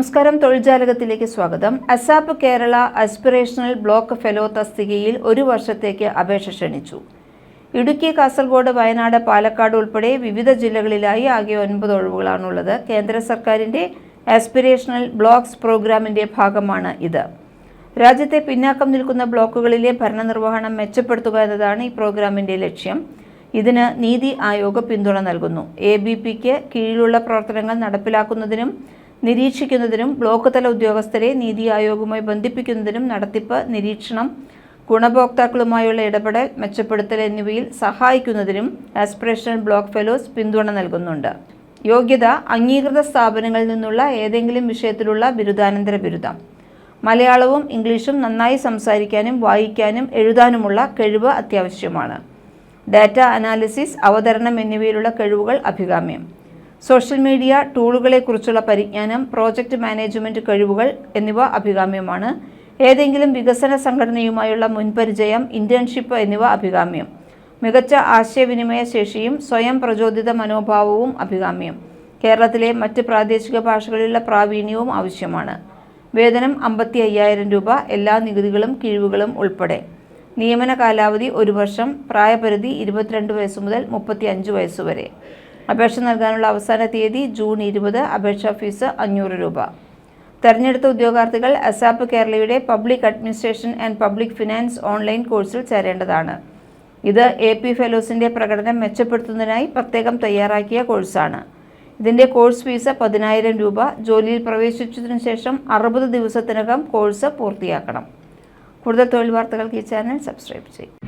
നമസ്കാരം തൊഴിൽജാലകത്തിലേക്ക് സ്വാഗതം. ASAP Kerala aspirational block fellow തസ്തികയിൽ ഒരു വർഷത്തേക്ക് അപേക്ഷ ക്ഷണിച്ചു. ഇടുക്കി കാസർഗോഡ് വയനാട് പാലക്കാട് ഉൾപ്പെടെ വിവിധ ജില്ലകളിലായി ആകെ ഒൻപത് ഒഴിവുകളാണുള്ളത്. കേന്ദ്ര സർക്കാരിന്റെ ആസ്പിറേഷണൽ ബ്ലോക്സ് പ്രോഗ്രാമിന്റെ ഭാഗമാണ് ഇത്. രാജ്യത്തെ പിന്നാക്കം നിൽക്കുന്ന ബ്ലോക്കുകളിലെ ഭരണനിർവഹണം മെച്ചപ്പെടുത്തുക എന്നതാണ് ഈ പ്രോഗ്രാമിന്റെ ലക്ഷ്യം. ഇതിന് നീതി ആയോഗ് പിന്തുണ നൽകുന്നു. എ ബി പിക്ക് കീഴിലുള്ള പ്രവർത്തനങ്ങൾ നടപ്പിലാക്കുന്നതിനും നിരീക്ഷിക്കുന്നതിനും ബ്ലോക്ക് തല ഉദ്യോഗസ്ഥരെ നീതി ആയോഗുമായി ബന്ധിപ്പിക്കുന്നതിനും നടത്തിപ്പ് നിരീക്ഷണം ഗുണഭോക്താക്കളുമായുള്ള ഇടപെടൽ മെച്ചപ്പെടുത്തൽ എന്നിവയിൽ സഹായിക്കുന്നതിനും ആസ്പിറേഷണൽ ബ്ലോക്ക് ഫെലോസ് പിന്തുണ നൽകുന്നുണ്ട്. യോഗ്യത അംഗീകൃത സ്ഥാപനങ്ങളിൽ നിന്നുള്ള ഏതെങ്കിലും വിഷയത്തിലുള്ള ബിരുദാനന്തര ബിരുദം. മലയാളവും ഇംഗ്ലീഷും നന്നായി സംസാരിക്കാനും വായിക്കാനും എഴുതാനുമുള്ള കഴിവ് അത്യാവശ്യമാണ്. ഡാറ്റ അനാലിസിസ് അവതരണം എന്നിവയിലുള്ള കഴിവുകൾ അഭികാമ്യം. സോഷ്യൽ മീഡിയ ടൂളുകളെക്കുറിച്ചുള്ള പരിജ്ഞാനം പ്രോജക്റ്റ് മാനേജ്മെന്റ് കഴിവുകൾ എന്നിവ അഭികാമ്യമാണ്. ഏതെങ്കിലും വികസന സംഘടനയുമായുള്ള മുൻപരിചയം ഇന്റേൺഷിപ്പ് എന്നിവ അഭികാമ്യം. മികച്ച ആശയവിനിമയ ശേഷിയും സ്വയം പ്രചോദിത മനോഭാവവും അഭികാമ്യം. കേരളത്തിലെ മറ്റ് പ്രാദേശിക ഭാഷകളിലുള്ള പ്രാവീണ്യവും ആവശ്യമാണ്. വേതനം അമ്പത്തി അയ്യായിരം രൂപ എല്ലാ നികുതികളും കിഴിവുകളും ഉൾപ്പെടെ. നിയമന കാലാവധി ഒരു വർഷം പ്രായപരിധി ഇരുപത്തിരണ്ട് വയസ്സ് മുതൽ മുപ്പത്തി അഞ്ച് വയസ്സ് വരെ. അപേക്ഷ നൽകാനുള്ള അവസാന തീയതി ജൂൺ ഇരുപത് അപേക്ഷാ ഫീസ് അഞ്ഞൂറ് രൂപ. തെരഞ്ഞെടുത്ത ഉദ്യോഗാർത്ഥികൾ അസാപ്പ് കേരളയുടെ public administration and public finance online കോഴ്സിൽ ചേരേണ്ടതാണ്. ഇത് എ പി ഫെലോസിന്റെ പ്രകടനം മെച്ചപ്പെടുത്തുന്നതിനായി പ്രത്യേകം തയ്യാറാക്കിയ കോഴ്സാണ്. ഇതിന്റെ കോഴ്സ് ഫീസ് പതിനായിരം രൂപ. ജോലിയിൽ പ്രവേശിച്ചതിന് ശേഷം അറുപത് ദിവസത്തിനകം കോഴ്സ് പൂർത്തിയാക്കണം. കൂടുതൽ തൊഴിൽ വാർത്തകൾക്ക് ഈ ചാനൽ സബ്സ്ക്രൈബ് ചെയ്യും